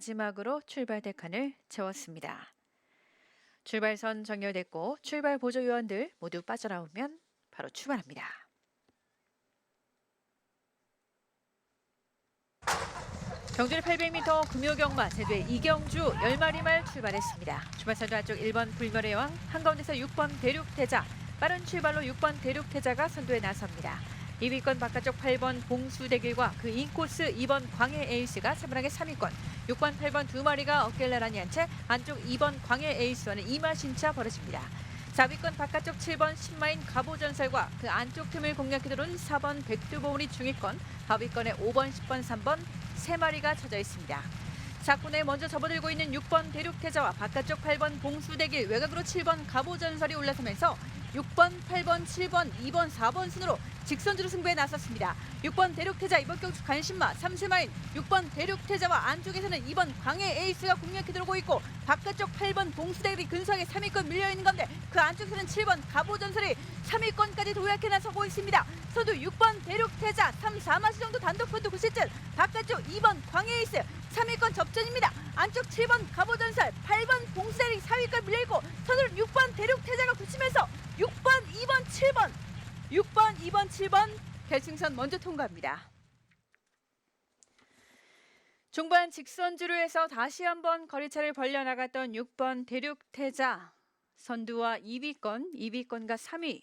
마지막으로 출발 대 칸을 채웠습니다. 출발선 정렬됐고 출발 보조 요원들 모두 빠져나오면 바로 출발합니다. 경주는 800m 금요경마 제도의 이경주 10마리 말 출발했습니다. 출발선도 안쪽 1번 불멸의 왕, 한가운데서 6번 대륙태자, 빠른 출발로 6번 대륙태자가 선두에 나섭니다. 2위권 바깥쪽 8번 봉수대길과 그 인코스 2번 광해 에이스가 세분하게 3위권, 6번, 8번 두 마리가 어깨를 나란히 한 채 안쪽 2번 광해 에이스와는 2마 신차 벌어집니다. 4위권 바깥쪽 7번 신마인 가보전설과 그 안쪽 틈을 공략해 들어온 4번 백두보물이 중위권, 하위권에 5번, 10번, 3번 세 마리가 쳐져 있습니다. 사군에 먼저 접어들고 있는 6번 대륙태자와 바깥쪽 8번 봉수대길 외곽으로 7번 가보전설이 올라서면서 6번, 8번, 7번, 2번, 4번 순으로 직선주로 승부에 나섰습니다. 6번 대륙태자 이번 경주 간신마 3세마인 6번 대륙태자와 안쪽에서는 2번 광해 에이스가 공략해 들어오고 있고 바깥쪽 8번 봉수대길이 근소하게 3위권 밀려있는 가운데 그 안쪽에서는 7번 가보전설이 3위권까지 도약해 나서고 있습니다. 서두 6번 대륙태자 3, 4마시 정도 단독 포트 9시쯤 바깥쪽 2번 광해 에이스 3위권 접전입니다. 안쪽 7번 가보전설 8번 봉수대길이 4위권 밀려있고 서두 6번 대륙태자가 굳히면서 6번, 2번, 7번 6번, 2번, 7번 결승선 먼저 통과합니다. 중반 직선주로 해서 다시 한번 거리차를 벌려 나갔던 6번 대륙태자 선두와 2위권, 2위권과 3위